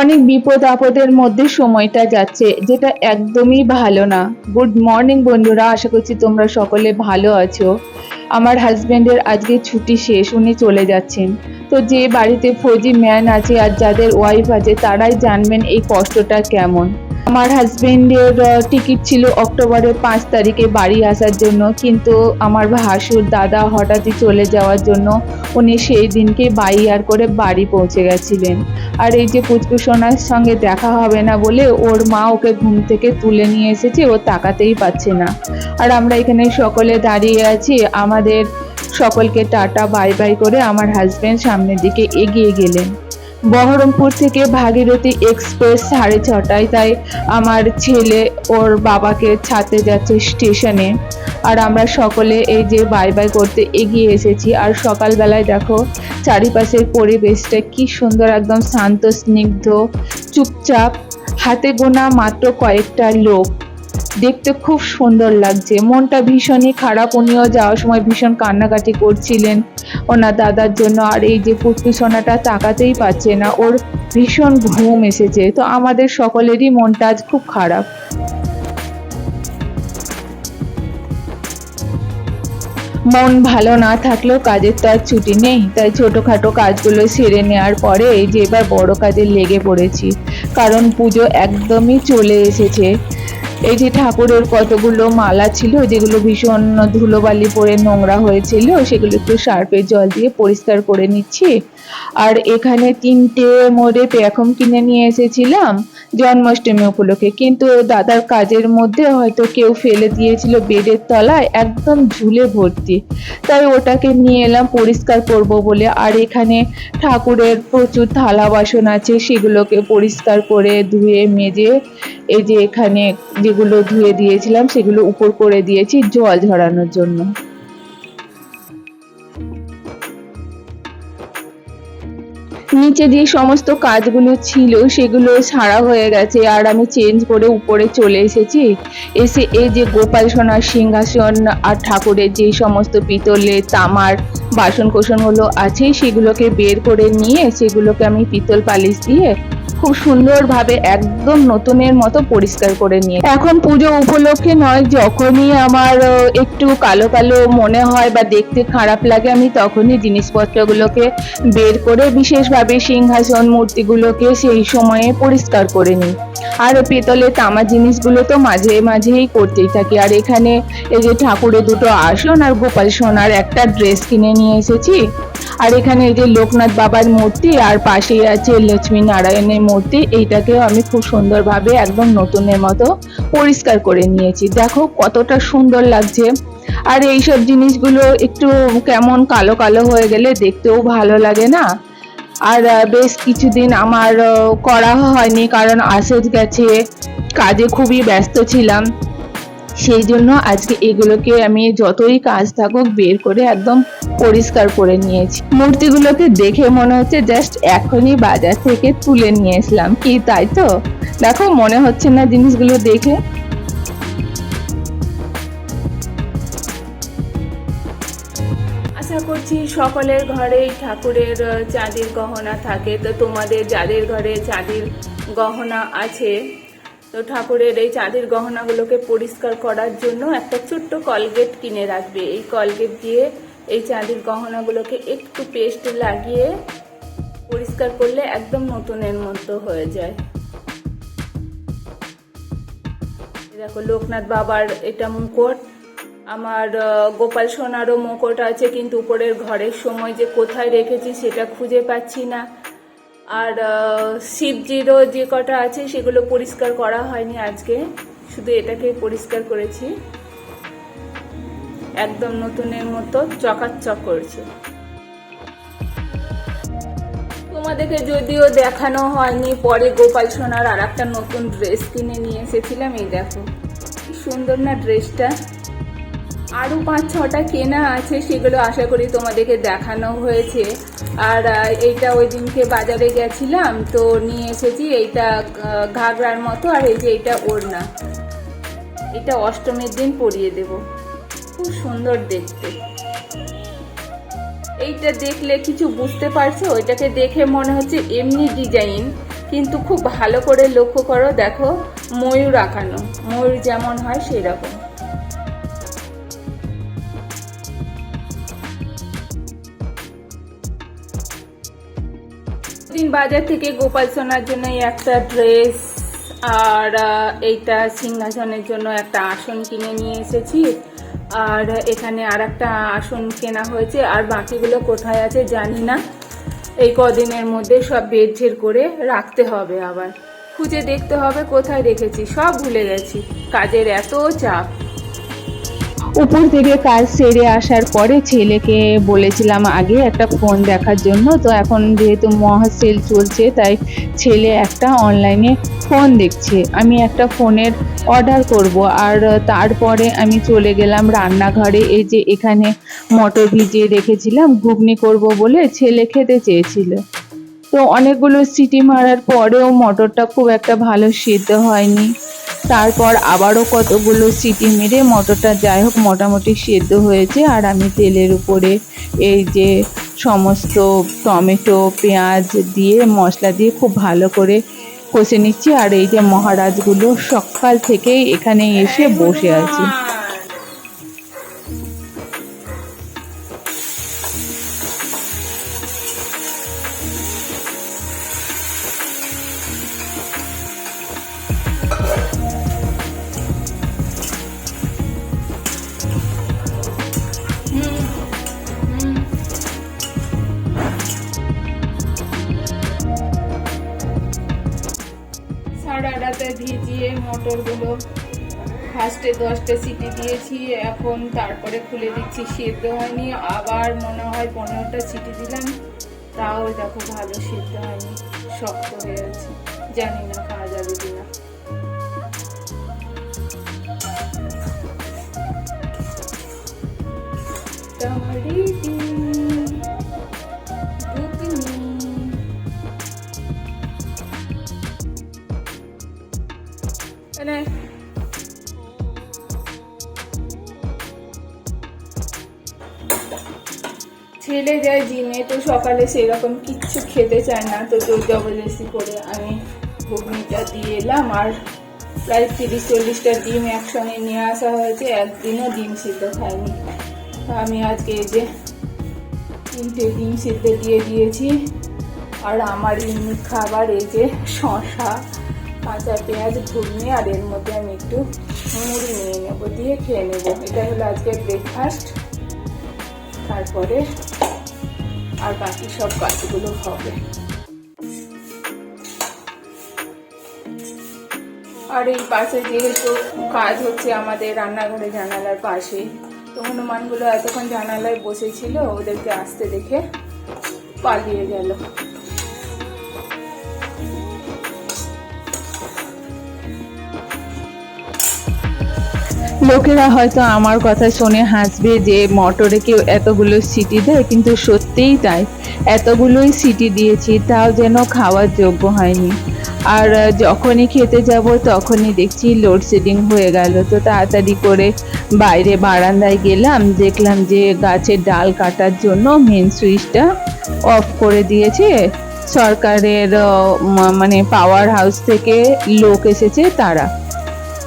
অনেক বিপদ আপদের মধ্যে সময়টা যাচ্ছে, যেটা একদমই ভালো না। গুড মর্নিং বন্ধুরা, আশা করছি তোমরা সকলে ভালো আছো। আমার হাজব্যান্ডের আজকে ছুটি শেষ, উনি চলে যাচ্ছেন। তো যে বাড়িতে ফৌজি ম্যান আছে আর যাদের ওয়াইফ আছে, তারাই জানবেন এই কষ্টটা কেমন। আমার হাজবেন্ডের টিকিট ছিল অক্টোবরের পাঁচ তারিখে বাড়ি আসার জন্য। কিন্তু আমার ভাসুর দাদা হঠাৎই চলে যাওয়ার জন্য উনি সেই দিনকে বাই আর করে বাড়ি পৌঁছে গেছিলেন। আর এই যে পুচকুসোনার সঙ্গে দেখা হবে না বলে ওর মা ওকে ঘুম থেকে তুলে নিয়ে এসেছে, ও তাকাতেই পাচ্ছে না। আর আমরা এখানে সকলে দাঁড়িয়ে আছি। আমাদের সকলকে টাটা, বাই বাই করে আমার হাজবেন্ড সামনের দিকে এগিয়ে গেলেন। বহরমপুর থেকে ভাগীরথী এক্সপ্রেস সাড়ে ছটায় তাই আমার ছেলে ওর বাবাকে ছাড়তে যাচ্ছে স্টেশনে। আর আমরা সকলে এই যে বাই বাই করতে এগিয়ে এসেছি। আর সকালবেলায় দেখো চারিপাশের পরিবেশটা কি সুন্দর, একদম শান্ত, স্নিগ্ধ, চুপচাপ। হাতে গোনা মাত্র কয়েকটা লোক। দেখতে খুব সুন্দর লাগছে। মনটা ভীষণই খারাপ। উনিও যাওয়ার সময় ভীষণ কান্নাকাটি করছিলেন ওনার দাদার জন্য। আর এই যে পুটকি সোনাটা তাকাতেই পাচ্ছে না, ওর ভীষণ ঘুম এসেছে। তো আমাদের সকলেরই মনটা আজ খুব খারাপ। মন ভালো না থাকলেও কাজের তো আর ছুটি নেই। তাই ছোটোখাটো কাজগুলো সেরে নেওয়ার পরে এই যে এবার বড় কাজে লেগে পড়েছি। কারণ পুজো একদমই চলে এসেছে। এই যে ঠাকুরের কতগুলো মালা ছিল, যেগুলো ভীষণ ধুলোবালি পরে নোংরা হয়েছিল, সেগুলো একটু সার্ফের জল দিয়ে পরিষ্কার করে নিচ্ছি। আর এখানে তিনটে মোড়ে পেয়াকম কিনে নিয়ে এসেছিলাম জন্মাষ্টমী উপলক্ষে। কিন্তু দাদার কাজের মধ্যে হয়তো কেউ ফেলে দিয়েছিল বেডের তলায়, একদম ঝুলে ভর্তি। তাই ওটাকে নিয়ে এলাম পরিষ্কার করব বলে। আর এখানে ঠাকুরের প্রচুর থালা বাসন আছে, সেগুলোকে পরিষ্কার করে ধুয়ে, মেজে এই যে এখানে যেগুলো ধুয়ে দিয়েছিলাম, সেগুলো উপর করে দিয়েছি জল ঝরানোর জন্য। নিচে যে সমস্ত কাজগুলো ছিল, সেগুলো সারা হয়ে গেছে, আর আমি চেঞ্জ করে উপরে চলে এসেছি। এসে এই যে গোপাল সোনার সিংহাসন আর ঠাকুরের যে সমস্ত পিতলের তামার বাসন কোসনগুলো আছে, সেগুলোকে বের করে নিয়ে সেগুলোকে আমি পিতল পালিশ দিয়ে খুব সুন্দরভাবে একদম নতুনের মতো পরিষ্কার করে নিয়ে। এখন পুজো উপলক্ষে নয়, যখনই আমার একটু কালো কালো মনে হয় বা দেখতে খারাপ লাগে, আমি তখনই জিনিসপত্রগুলোকে বের করে বিশেষভাবে সিংহাসন মূর্তিগুলোকে সেই সময়ে পরিষ্কার করে নিই। আর পেতলের তামা জিনিসগুলো তো মাঝে মাঝেই করতেই থাকি। আর এখানে এই যে ঠাকুরের দুটো আসন আর গোপাল সোনার একটা ড্রেস কিনে নিয়ে এসেছি। আর এখানে এই যে লোকনাথ বাবার মূর্তি আর পাশেই আছে লক্ষ্মী নারায়ণের মূর্তি এইটাকেও আমি খুব সুন্দরভাবে একদম নতুনের মতো পরিষ্কার করে নিয়েছি। দেখো কতটা সুন্দর লাগছে। আর এইসব জিনিসগুলো একটু কেমন কালো কালো হয়ে গেলে দেখতেও ভালো লাগে না? আর বেশ কিছুদিন আমার করা হয়নি কারণ আসেজ গেছে, কাজে খুবই ব্যস্ত ছিলাম। সেই জন্য আজকে এগুলোকে আমি যতই কাজ থাকুক বের করে একদম পরিষ্কার করে নিয়েছি। মূর্তিগুলোকে দেখে মনে হচ্ছে জাস্ট এখনই বাজার থেকে তুলে নিয়ে এসলাম। কি, তাই তো? দেখো, মনে হচ্ছে না জিনিসগুলো দেখে। আশা করছি সকলের ঘরেই ঠাকুরের চাঁদির গহনা থাকে। তো তোমাদের যাদের ঘরে চাঁদির গহনা আছে তো ঠাকুরের এই চাঁদির গহনাগুলোকে পরিষ্কার করার জন্য একটা ছোট্ট কলগেট কিনে রাখবে। এই কলগেট দিয়ে এই চাঁদির গহনাগুলোকে একটু পেস্ট লাগিয়ে পরিষ্কার করলে একদম নতুনের মতো হয়ে যায়। দেখো, লোকনাথ বাবার এটা মুকুট। আমার গোপাল সোনারও মুকুট আছে, কিন্তু উপরের ঘরের সময় যে কোথায় রেখেছি সেটা খুঁজে পাচ্ছি না। আর শিবজিরও যে কটা আছে সেগুলো পরিষ্কার করা হয়নি আজকে। শুধু এটাকে পরিষ্কার করেছি। একদম নতুনের মতো চকাচক করছে। তোমাদেরকে যদিও দেখানো হয়নি, পরে গোপাল সোনার আর একটা নতুন ড্রেস কিনে নিয়ে এসেছিলাম, এই দেখো। কি সুন্দর না ড্রেসটা আরও পাঁচ, ছটা কেনা আছে সেগুলো আশা করি তোমাদেরকে দেখানো হয়েছে। আর এইটা ওই দিনকে বাজারে গেছিলাম, তো নিয়ে এসেছি এইটা ঘাগরার মতো আর এই যে এইটা ওড়না। এটা অষ্টমীর দিন পরিয়ে দেব। খুব সুন্দর দেখতে। এইটা দেখলে কিছু বুঝতে পারছ? এটাকে দেখে মনে হচ্ছে এমনি ডিজাইন, কিন্তু খুব ভালো করে লক্ষ্য করো, দেখো, ময়ূর আঁকানো। ময়ূর যেমন হয় সেই বাজার থেকে গোপাল সোনার জন্য একটা ড্রেস আর এইটা সিংহাসনের জন্য একটা আসন কিনে নিয়ে এসেছি। আর এখানে আর একটা আসন কেনা হয়েছে। আর বাকিগুলো কোথায় আছে জানি না। এই কদিনের মধ্যে সব বেরঝের করে রাখতে হবে আবার। খুঁজে দেখতে হবে কোথায় রেখেছি। সব ভুলে গেছি। কাজের এত চাপ। উপর থেকে কাজ সেরে আসার পরে ছেলেকে বলেছিলাম আগে একটা ফোন দেখার জন্য। তো এখন যেহেতু মহা সেল চলছে, তাই ছেলে একটা অনলাইনে ফোন দেখছে। আমি একটা ফোনের অর্ডার করব। আর তারপরে আমি চলে গেলাম রান্নাঘরে। এই যে এখানে মটর ভিজিয়ে রেখেছিলাম, ঘুগনি করব বলে ছেলে খেতে চেয়েছিল। তো অনেকগুলো সিটি মারার পরেও মটরটা খুব একটা ভালো সিদ্ধ হয়নি। তারপর আবারও কতগুলো সিটি মেরে মটরটা যাই হোক মোটামুটি সেদ্ধ হয়েছে। আর আমি তেলের উপরে এই যে সমস্ত টমেটো, পেঁয়াজ দিয়ে মশলা দিয়ে খুব ভালো করে কষে নিচ্ছি। আর এই যে মহারাজগুলো সকাল থেকেই এখানে এসে বসে আছে। ফার্স্টে দশটা সিটি দিয়েছি, এখন তারপরে খুলে দিচ্ছি, সেদ্ধ হয়নি, আবার মনে হয় পনেরোটা সিটি দিলাম। তাও দেখো ভালো সেদ্ধ হয়নি, শক্ত হয়ে আছে জানি না খাওয়া যাবে কিনা। ঘুগনি ছেলে যায় জিমে, তো সকালে সেরকম কিচ্ছু খেতে চায় না, তো জোর জবরদস্তি করে আমি ঘুগনিটা দিয়ে এলাম। আর প্রায় তিরিশ চল্লিশটা ডিম একসঙ্গে নিয়ে আসা হয়েছে, একদিনও ডিম সিদ্ধ খাইনি। আমি আজকে এই যে তিনটে ডিম সিদ্ধ দিয়ে দিয়েছি। আর আমার ইউনিক খাবার এই যে শশা কাঁচা পেঁয়াজ, ঘুগনি, আর এর মধ্যে আমি একটু মুড়ি নিয়ে নেব, দিয়ে খেয়ে নেব। এটা হলো আজকে ব্রেকফাস্ট তারপরে আর বাকি সব কাজগুলো হবে। আর এই পাশে যেহেতু কাজ হচ্ছে আমাদের রান্নাঘরে জানালার পাশে, তো হনুমানগুলো এতক্ষণ জানালায় বসেছিল, ওদেরকে আসতে দেখে পালিয়ে গেল। লোকেরা হয়তো আমার কথা শুনে হাসবে যে মটরে কেউ এতগুলো সিটি দেয়, কিন্তু সত্যিই তাই। এতগুলোই সিটি দিয়েছি, তাও যেন খাওয়ার যোগ্য হয়নি। আর যখনই খেতে যাব তখনই দেখছি লোডশেডিং হয়ে গেল। তো তাড়াতাড়ি করে বাইরে বারান্দায় গেলাম, দেখলাম যে গাছের ডাল কাটার জন্য মেন সুইচটা অফ করে দিয়েছে। সরকারের মানে পাওয়ার হাউস থেকে লোক এসেছে, তারা।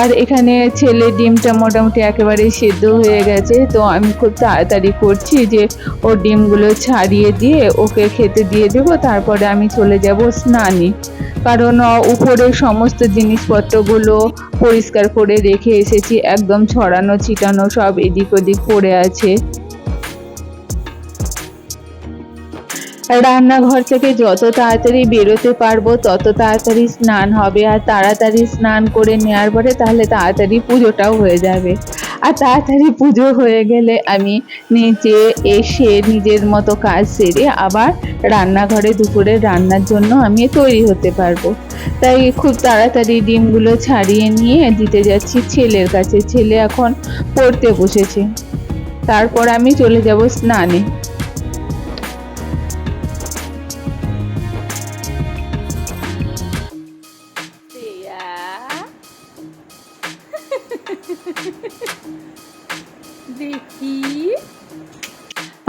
আর এখানে ছেলে ডিমটা মোটামুটি একেবারে সেদ্ধ হয়ে গেছে, তো আমি খুব তাড়াতাড়ি করছি যে ও ডিমগুলো ছাড়িয়ে দিয়ে ওকে খেতে দিয়ে দেব, তারপরে আমি চলে যাব স্নানে। কারণ উপরে সমস্ত জিনিসপত্রগুলো পরিষ্কার করে রেখে এসেছি, একদম ছড়ানো ছিটানো সব এদিক ওদিক পড়ে আছে। রান্নাঘর থেকে যত তাড়াতাড়ি বেরোতে পারব, তত তাড়াতাড়ি স্নান হবে। আর তাড়াতাড়ি স্নান করে নেওয়ার পরে তাহলে তাড়াতাড়ি পুজোটাও হয়ে যাবে। আর তাড়াতাড়ি পুজো হয়ে গেলে আমি নিচে এসে নিজের মতো কাজ সেরে আবার রান্নাঘরে দুপুরে রান্নার জন্য আমি তৈরি হতে পারব। তাই খুব তাড়াতাড়ি ডিমগুলো ছাড়িয়ে নিয়ে দিতে যাচ্ছি ছেলের কাছে। ছেলে এখন পড়তে বসেছে। তারপর আমি চলে যাব স্নানে।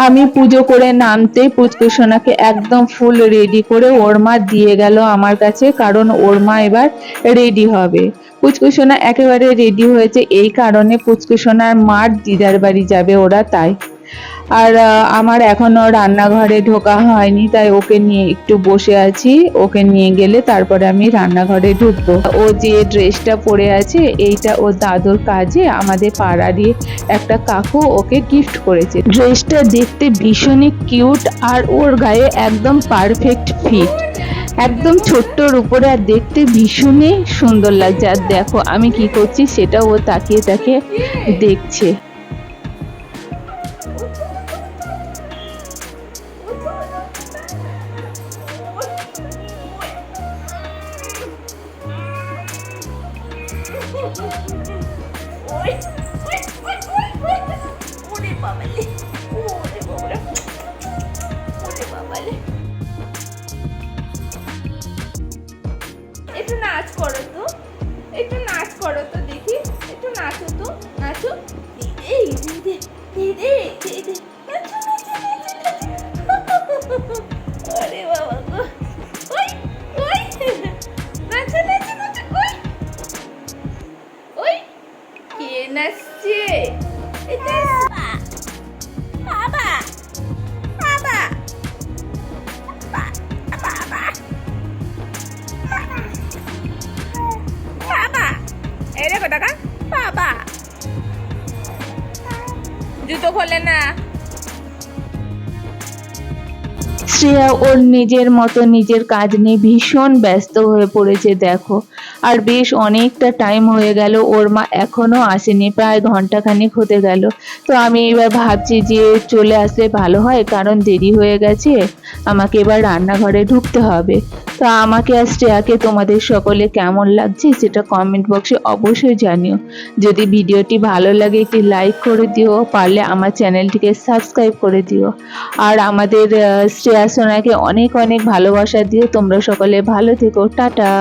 আমি পুজো করে নামতে পুচকুসোনাকে একদম ফুল রেডি করে ওর মা দিয়ে গেল আমার কাছে, কারণ ওর মা এবার রেডি হবে। পুচকুসোনা একেবারে রেডি হয়েছে, এই কারণে পুচকুসোনার মার দিদার বাড়ি যাবে ওরা তাই। আর আমার এখনও রান্নাঘরে ঢোকা হয়নি, তাই ওকে নিয়ে একটু বসে আছি। ওকে নিয়ে গেলে তারপরে আমি রান্নাঘরে ঢুকবো। ও যে ড্রেসটা পরে আছে, এইটা ও দাদুর কাজে, আমাদের পাড়ারই একটা কাকু ওকে গিফট করেছে। ড্রেসটা দেখতে ভীষণই কিউট আর ওর গায়ে একদম পারফেক্ট ফিট একদম ছোট্টর উপরে আর দেখতে ভীষণই সুন্দর লাগছে। আর দেখো, আমি কি করছি সেটা ও তাকিয়ে তাকিয়ে দেখছে। একটু নাচ করো তো একটু নাচ করো তো দেখি একটু নাচো তো। এই দেখো টাকা। বাবা। জুতো খোলে না। শ্রেয়া ওর নিজের মতো নিজের কাজ নিয়ে ভীষণ ব্যস্ত হয়ে পড়েছে, দেখো। আর বেশ অনেকটা টাইম হয়ে গেল, ওর মা এখনও আসেনি, প্রায় ঘন্টাখানেক হতে গেল। তো আমি এবার ভাবছি যে চলে আসলে ভালো হয়, কারণ দেরি হয়ে গেছে, আমাকে এবার রান্নাঘরে ঢুকতে হবে। তো আমাকে আর শ্রেয়াকে তোমাদের সকলে কেমন লাগছে সেটা কমেন্ট বক্সে অবশ্যই জানিও। যদি ভিডিওটি ভালো লাগে, একটি লাইক করে দিও, পারলে আমার চ্যানেলটিকে সাবস্ক্রাইব করে দিও। আর আমাদের শ্রেয়া সোনাকে অনেক অনেক ভালোবাসা দিও, তোমরা সকলে ভালো থেকো, টাটা।